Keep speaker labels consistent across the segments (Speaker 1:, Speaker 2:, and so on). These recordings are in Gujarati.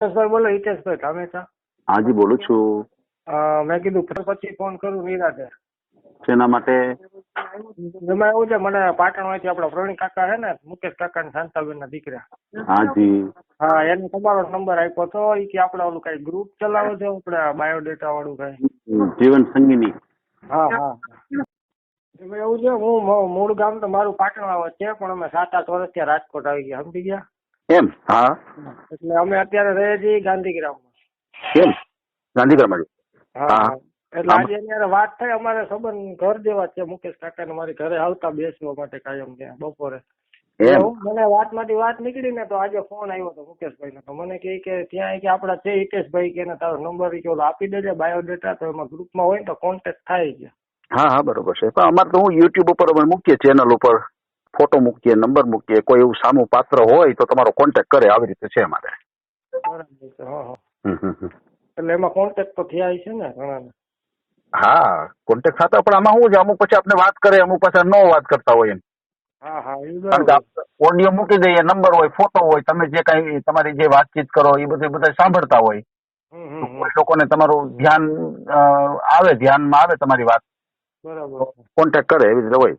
Speaker 1: હિતેશભાઈ બોલો હિતેશભાઈ ધામેચા
Speaker 2: હાજી બોલું છું.
Speaker 1: મેં કીધું પછી ફોન કરું નિરાતે
Speaker 2: શેના માટે?
Speaker 1: એમાં એવું છે મને પાટણમાંથી આપડા પ્રવીણ કાકા છે ને મુકેશ કાકા ને શાંતાબેન ના દીકરા
Speaker 2: હાજી
Speaker 1: હા એને તમારો નંબર આપ્યો તો એ કે આપડે ઓલું કઈ ગ્રુપ ચલાવો છો આપડે બાયોડેટા વાળું કઈ
Speaker 2: જીવન સંગીની.
Speaker 1: હા હા. એવું છે હું મૂળ ગામ તો મારું પાટણ આવે છે પણ અમે સાત આઠ વર્ષ ત્યાં રાજકોટ આવી ગયા સમજી ગયા?
Speaker 2: એમ? હા.
Speaker 1: એટલે અમે અત્યારે રહીએ છીએ ગાંધીગ્રામમાં.
Speaker 2: એમ? ગાંધીગ્રામ
Speaker 1: હા. એટલે આજે અત્યારે વાત થઈ અમારે સંબંધ ઘર જેવા છે મુકેશ કાકા મારી ઘરે આવતા બેસવા માટે કાયમ ત્યાં બપોરે. મને વાત વાતમાંથી વાત નીકળી ને તો આજે ફોન આવ્યો હતો મુકેશભાઈ નો તો મને કહે કે ત્યાં કે આપડા છે હિતેશભાઈ કે તારો નંબર કે આપી દેજે બાયોડેટા તો એમાં ગ્રુપમાં હોય ને તો કોન્ટેક્ટ થાય છે.
Speaker 2: હા હા બરોબર છે. પણ અમારે તો હું યુટ્યુબ ઉપર અમે મૂકીએ ચેનલ ઉપર. ફોટો મૂકીએ નંબર મૂકીએ કોઈ એવું સામું પાત્ર હોય તો તમારો કોન્ટેક્ટ કરે આવી રીતે છે અમારે. એટલે
Speaker 1: એમાં કોન્ટેક્ટ તો થયા છે ને ઘણા
Speaker 2: હા કોન્ટેક્ટ થતા પણ આમાં શું છે અમુક પછી આપણે વાત કરે અમુક પાછા ન વાત કરતા હોય એમ. ઓડિયો મૂકી દઈએ નંબર હોય ફોટો હોય તમે જે કઈ તમારી જે વાતચીત કરો એ બધું બધા સાંભળતા હોય. કોઈ લોકોને તમારું ધ્યાન આવે ધ્યાનમાં આવે તમારી વાત.
Speaker 1: બરાબર
Speaker 2: કોન્ટેક્ટ કરે એવી રીતે હોય.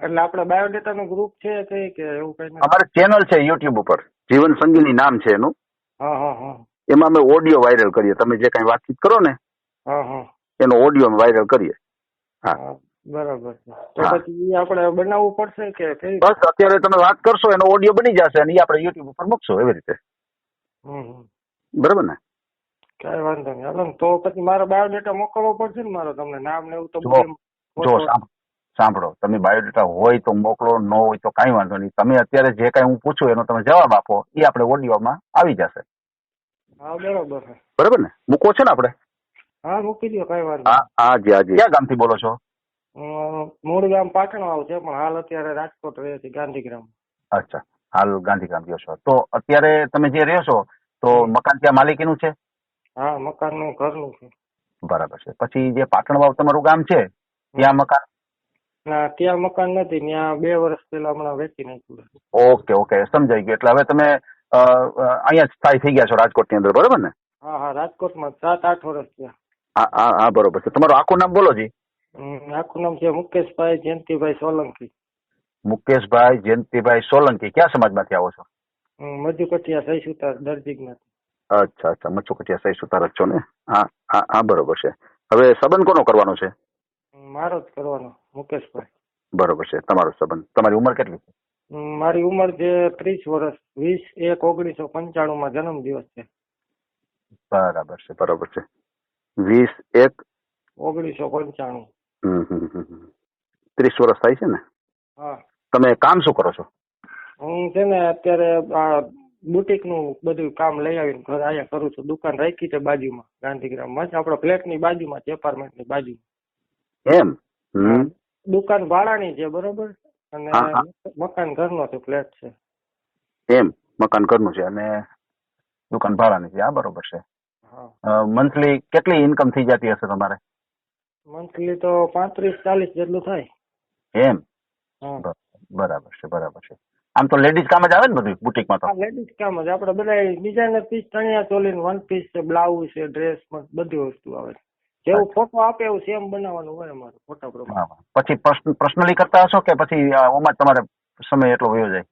Speaker 1: એટલે આપણે બાયોડેટા નું ગ્રુપ છે કે એવું કઈ
Speaker 2: અમારે ચેનલ છે યુટ્યુબ ઉપર. જીવન સંગીની નામ છે એનું.
Speaker 1: હા હા હા.
Speaker 2: એમાં અમે ઓડિયો વાયરલ કરીએ. તમે જે કઈ વાતચીત કરો ને
Speaker 1: હા હા.
Speaker 2: એનો ઓડિયો અમે વાયરલ કરીએ. હા.
Speaker 1: બરાબર તો. પછી આપણે બનાવવું પડશે કે
Speaker 2: બસ અત્યારે તમે વાત કરશો એનો ઓડિયો બની જશે અને એ આપણે યુટ્યુબ ઉપર મૂકશો એવી રીતે. બરાબર ને?
Speaker 1: કઈ વાંધો નહીં. હાલો તો પછી મારો બાયોડેટા મોકલવો પડશે ને મારો તમને? નામ ને એવું તો
Speaker 2: જો- સાંભળો તમે બાયોડેટા હોય તો મોકલો ન હોય તો કાંઈ વાંધો નહીં. તમે અત્યારે જે કાંઈ હું પૂછું એનો તમે જવાબ આપો એ આપણે ઓડિયોમાં આવી જશે.
Speaker 1: હા બરોબર
Speaker 2: ને? મૂકો છે ને આપણે?
Speaker 1: હા મૂકી દો કઈ વાંધો
Speaker 2: હા હા જી હા ક્યાં ગામથી બોલો છો?
Speaker 1: મૂળ ગામ પાટણ આવું છે પણ હાલ અત્યારે રાજકોટ રહે છે ગાંધીગ્રામ.
Speaker 2: અચ્છા હાલ ગાંધીગ્રામ રહ્યો છો. તો અત્યારે તમે જે રહ્યો છો તો મકાન ત્યાં માલિકીનું છે?
Speaker 1: હા મકાનનું ઘરનું છે.
Speaker 2: બરાબર છે. પછી જે પાટણ વાવ તમારું ગામ છે ત્યાં મકાન
Speaker 1: ત્યાં મકાન નથી ત્યાં બે વર્ષ પહેલા હમણાં વેચી નાખ્યું
Speaker 2: ઓકે ઓકે સમજાઈ ગયું. એટલે હવે તમે અહીંયા સ્થાયી થઈ ગયા છો રાજકોટની અંદર બરોબર ને?
Speaker 1: હા હા રાજકોટમાં સાત આઠ વર્ષ થયા.
Speaker 2: હા હા બરોબર છે. તમારું આખું નામ બોલો જી.
Speaker 1: આખું નામ છે મુકેશભાઈ જયંતિભાઈ સોલંકી.
Speaker 2: મુકેશભાઈ જયંતિભાઈ સોલંકી. કયા સમાજમાંથી આવો છો?
Speaker 1: હમ, મધુકટિયા સહી સુતાર દરજીજ્ઞાત
Speaker 2: અચ્છા અચ્છા મચ્છુકટિયા સહી સુતાર જ છો ને? હા હા હા બરોબર છે. હવે સંબંધ કોનો કરવાનો છે?
Speaker 1: મારો જ કરવાનો મુકેશભાઈ.
Speaker 2: બરોબર છે તમારો સંબંધ. તમારી ઉંમર કેટલી છે?
Speaker 1: મારી ઉંમર છે ત્રીસ વર્ષ વીસ એક ઓગણીસો પંચાણું માં જન્મ દિવસ છે.
Speaker 2: બરાબર છે બરોબર છે. વીસ એક
Speaker 1: ઓગણીસો પંચાણું.
Speaker 2: ત્રીસ વર્ષ થાય છે ને?
Speaker 1: હા.
Speaker 2: તમે કામ શું કરો છો?
Speaker 1: હું છે ને અત્યારે આ બુટીકનું બધું કામ લઈ આવીને ઘર આયા કરું છું. દુકાન રાખી છે બાજુમાં ગાંધીગ્રામમાં. જ આપણા ફ્લેટની બાજુમાં છે એપાર્ટમેન્ટની બાજુ.
Speaker 2: એમ? હમ.
Speaker 1: દુકાન ભાડાની છે બરોબર? અને. મકાન ઘરનો છે ફ્લેટ છે.
Speaker 2: એમ? મકાન ઘરનું છે અને દુકાન ભાડાની છે. આ બરોબર છે. મંથલી કેટલી ઇન્કમ થઈ જતી હશે તમારે?
Speaker 1: મંથલી તો પાંત્રીસ ચાલીસ જેટલું થાય.
Speaker 2: એમ? બરાબર છે બરાબર છે. આમ તો લેડીઝ કામ જ આવે ને બધું બુટીકમાં તો?
Speaker 1: લેડીઝ કામ જ. આપણે બધા designer piece chaniya choli one piece છે બ્લાઉઝ છે ડ્રેસ બધી વસ્તુ આવે છે. જેવું ફોટો આપે એવું સેમ બનાવવાનું હોય અમારું ફોટા પ્રમાણે.
Speaker 2: પછી પર્સનલી કરતા હશો કે પછી ઓમાં તમારે સમય એટલો વયો જાય?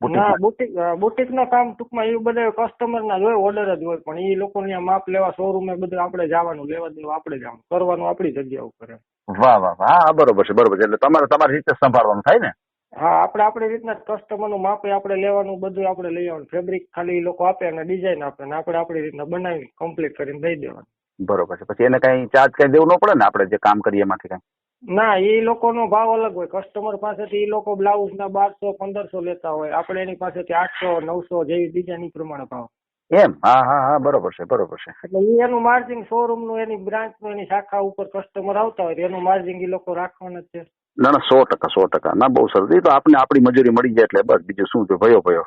Speaker 1: ના બુટીક બુટીક ના કામ ટૂંકમાં એ બધા કસ્ટમર ના જ હોય ઓર્ડર જ હોય પણ એ લોકો માપ લેવા શોરૂમ બધું આપણે જવાનું લેવા દેવા આપણે જવાનું. કરવાનું આપણી જગ્યા ઉપર
Speaker 2: વાહ વાહ વાહ. હા બરોબર છે બરોબર છે. એટલે તમારે તમારી રીતે સંભાળવાનું થાય ને?
Speaker 1: હા આપણે આપણી રીતના કસ્ટમરનું માપે આપણે લેવાનું બધું આપણે લઈ આવવાનું. ફેબ્રિક ખાલી એ લોકો આપે અને ડિઝાઇન આપે અને આપણે આપણી રીતના બનાવી કમ્પ્લીટ કરીને દઈ દેવાનું.
Speaker 2: બરોબર છે. પછી એને કઈ ચાર્જ કઈ દેવું ન પડે ને આપણે જે કામ કરીએ એમાંથી કઈ?
Speaker 1: ના એ લોકોનો ભાવ અલગ હોય. કસ્ટમર પાસેથી એ લોકો બ્લાઉઝ ના બારસો પંદરસો લેતા હોય. આપણે એની પાસેથી આઠસો નવસો જેવી એ પ્રમાણે ભાવ.
Speaker 2: એમ? હા હા હા બરોબર છે બરોબર છે.
Speaker 1: એટલે એનું માર્જિન શોરૂમનું એની બ્રાન્ચનું એની શાખા ઉપર કસ્ટમર આવતા હોય તો એનું માર્જિન એ લોકો રાખવાના છે.
Speaker 2: ના ના સો ટકા સો ટકા. ના બહુ સરસ. તો આપણે આપણી મજૂરી મળી જાય એટલે બસ. બીજું શું છે? ભયો ભયો.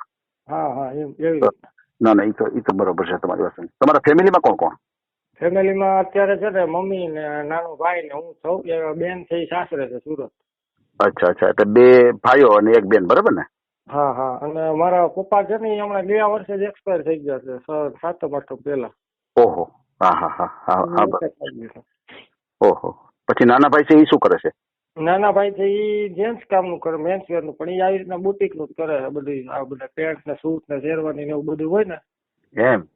Speaker 1: હા હા એમ એવી
Speaker 2: ના ના એ તો એ તો બરોબર છે તમારી વાત. તમારા ફેમિલીમાં કોણ કોણ?
Speaker 1: ફેમિલીમાં અત્યારે છે ને મમ્મી ને નાનો ભાઈ ને હું સૌ બેન છે સાસરે છે સુરત.
Speaker 2: અચ્છા અચ્છા. એટલે બે ભાઈઓ અને એક બેન બરાબર ને?
Speaker 1: હા હા. અને મારા પપ્પા છે ને હમણાં ગયા વર્ષે જ એક્સપાયર થઈ ગયા છે સાતમ આઠમ પહેલા.
Speaker 2: ઓહો. હા હા હા. હા હા ઓહો. પછી નાના ભાઈ છે એ શું કરે છે?
Speaker 1: નાના ભાઈ છે એ જેન્ટ્સ કામનું કરે મેન્સ વેરનું. પણ એ આવી રીતના બુટીકનું જ કરે બધી આ બધા પેન્ટ ને સૂટ ને શેરવાની ને એવું બધું હોય ને.
Speaker 2: એમ?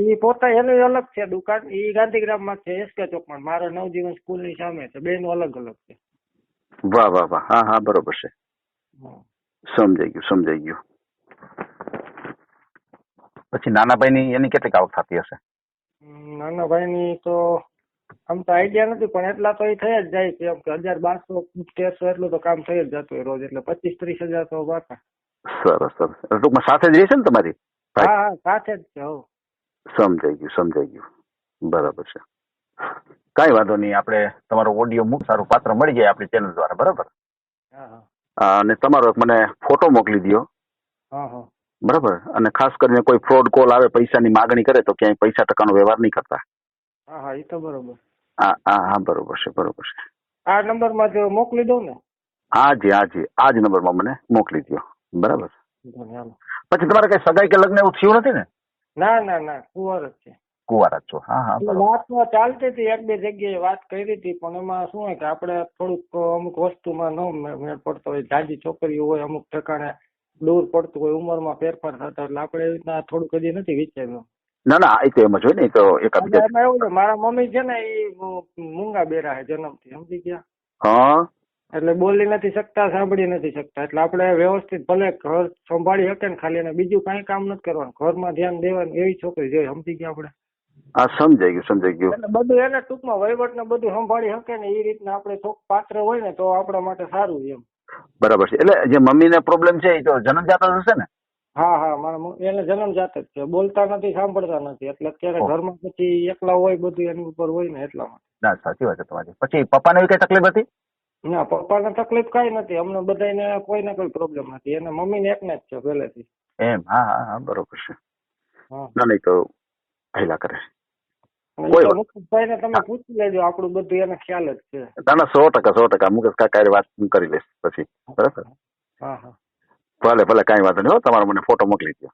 Speaker 1: ઈ પોતા એનું અલગ છે દુકાન એ ગાંધીગ્રામમાં છે એસકે ચોકમાં મારા નવજીવન સ્કૂલની સામે છે બેનું અલગ અલગ છે.
Speaker 2: વાહ વાહ વાહ હા હા બરોબર છે. સમજાઈ ગયું સમજાઈ ગયું. પછી નાના ભાઈ ની એની કેટલીક આવક થતી હશે?
Speaker 1: નાના નાના ભાઈની તો આમ તો આઈડિયા નથી પણ એટલા તો એ થઈ જ જાય છે એમ કે હજાર બારસો તેરસો એટલું તો કામ થઈ જ જતું હોય રોજ એટલે પચીસ ત્રીસ હજાર તો બાકા
Speaker 2: સરસ સરસ. ટૂંકમાં સાથે જ રહેશે ને તમારી? ભાઈ
Speaker 1: હા હા સાથે જ છે હો.
Speaker 2: સમજાઈ ગયું સમજાઈ ગયું. બરાબર છે. કાંઈ વાંધો નહીં આપણે તમારો ઓડિયો મૂક સારું પાત્ર મળી જાય આપણી ચેનલ દ્વારા બરાબર? અને તમારો એક મને ફોટો મોકલી દો બરાબર? અને ખાસ કરીને કોઈ ફ્રોડ કોલ આવે પૈસાની માગણી કરે તો ક્યાંય પૈસા ટકાનો વ્યવહાર નહીં કરતા.
Speaker 1: હા હા એ તો બરોબર.
Speaker 2: હા હા હા બરોબર છે બરોબર છે.
Speaker 1: આ નંબરમાં જો મોકલી દઉં ને?
Speaker 2: હા જી હા જી. આ જ નંબરમાં મને મોકલી દો બરાબર. પછી તમારે કઈ સગાઈ કે લગ્ન એવું થયું નથી ને?
Speaker 1: ના ના ના કુંવર જ છે.
Speaker 2: કુંવારા છો. હા હા
Speaker 1: એટલે વાતમાં ચાલતી હતી એક બે જગ્યાએ વાત કરી હતી પણ એમાં શું હોય કે આપણે થોડુંક અમુક વસ્તુમાં ન મેળ પડતો હોય. જાજી છોકરીઓ હોય અમુક ઠેકાણે દૂર પડતું હોય ઉંમરમાં ફેરફાર થતા એટલે આપણે એવી રીતના થોડુંક હજી નથી વિચાર્યું.
Speaker 2: ના ના એ તો એમ જ હોય ને તો
Speaker 1: એક એવું છે મારા મમ્મી છે ને એ મૂંગા બેરા છે જન્મથી સમજી ગયા?
Speaker 2: હા.
Speaker 1: એટલે બોલી નથી શકતા સાંભળી નથી શકતા. એટલે આપણે વ્યવસ્થિત ભલે ઘર સંભાળી શકે ને ખાલી બીજું કાંઈ કામ નથી કરવાનું. ઘરમાં ધ્યાન દેવાનું એવી છોકરી જોઈએ સમજી ગયા આપણે.
Speaker 2: હા સમજાઈ ગયું સમજાઈ ગયું.
Speaker 1: એટલે બધું એને ટૂંકમાં વહીવટ ને બધું સંભાળી શકે ને એ રીતના આપણે છોક પાત્ર હોય ને તો આપણા માટે સારું એમ.
Speaker 2: બરાબર છે. એટલે જે મમ્મીને પ્રોબ્લેમ છે એ તો જન્મજાત જ હશે ને?
Speaker 1: હા હા મારા એને જન્મ જાત જ છે. બોલતા નથી સાંભળતા નથી. એટલે અત્યારે ઘરમાં પછી એકલા હોય બધું એની ઉપર હોય ને એટલા માટે.
Speaker 2: ના સાચી વાત છે તમારી. પછી પપ્પાને એવી કઈ તકલીફ હતી?
Speaker 1: ના પપ્પાને તકલીફ કાંઈ નથી. અમને બધાને કોઈને કોઈ પ્રોબ્લેમ નથી. એને મમ્મીને એકને જ છે પહેલેથી.
Speaker 2: એમ? હા હા હા બરોબર છે. ના નહીં તો પહેલા કરે
Speaker 1: મુકેશભાઈને તમે પૂછી લેજો. આપણું બધું એને ખ્યાલ જ છે.
Speaker 2: ના ના સો ટકા સો ટકા. મુકેશ કાકા વાત હું કરી લઈશ પછી. બરાબર?
Speaker 1: હા હા.
Speaker 2: ભલે ભલે કાંઈ વાંધો નહીં હો. તમારો મને ફોટો મોકલી દો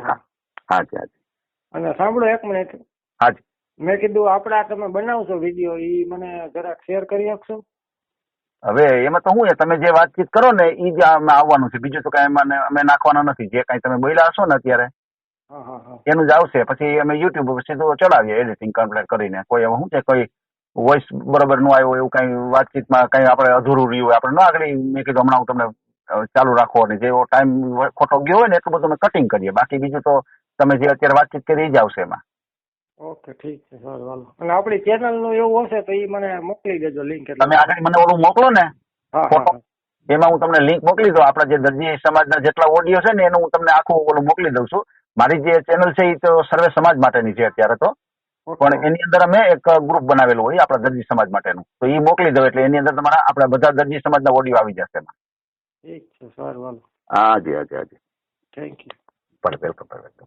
Speaker 1: હા.
Speaker 2: હાજી હાજી.
Speaker 1: અને સાંભળો એક મિનિટ.
Speaker 2: હાજી.
Speaker 1: મેં કીધું આપણા તમે બનાવશો વીડિયો. ઈ મને જરાક શેર કરી આપશો?
Speaker 2: હવે એમાં તો શું છે તમે જે વાતચીત કરો ને એ જ અમે આવવાનું છે. બીજું તો કાંઈ એમાં અમે નાખવાના નથી. જે કાંઈ તમે બોલ્યા હશો ને અત્યારે એનું જ આવશે. પછી અમે યુટ્યુબ ઉપર સીધું ચડાવીએ એડિટિંગ કમ્પ્લીટ કરીને. કોઈ એમાં શું છે કોઈ વોઇસ બરોબરનું આવ્યું એવું કઈ વાતચીતમાં કઈ આપણે અધૂરું રહ્યું હોય આપણે ન આગળ મેં કીધું હમણાં હું તમને ચાલુ રાખો અને જેવો ટાઈમ ખોટો ગયો હોય ને એટલું બધું અમે કટિંગ કરીએ. બાકી બીજું તો તમે જે અત્યારે વાતચીત કરી એ જ આવશે એમાં.
Speaker 1: ઓકે ઠીક છે સારું હાલો. અને આપણી ચેનલનું એવું હશે તો એ મને મોકલી દેજો લિંક
Speaker 2: તમે આગળ મને ઓલું મોકલો ને. એમાં હું તમને લિંક મોકલી દઉં. આપણા જે દરજી સમાજના જેટલા ઓડિયો છે ને એનું હું તમને આખું ઓલું મોકલી દઉં છું. મારી જે ચેનલ છે એ તો સર્વે સમાજ માટેની છે અત્યારે તો. પણ એની અંદર અમે એક ગ્રુપ બનાવેલું હોય આપણા દરજી સમાજ માટેનું. તો એ મોકલી દઉં એટલે એની અંદર તમારા આપણા બધા દરજી સમાજના ઓડિયો આવી જશે એમાં.
Speaker 1: ઠીક છે સારું
Speaker 2: હાજી હાજી હાજી
Speaker 1: થેન્ક યુ
Speaker 2: વેલકમ વેલકમ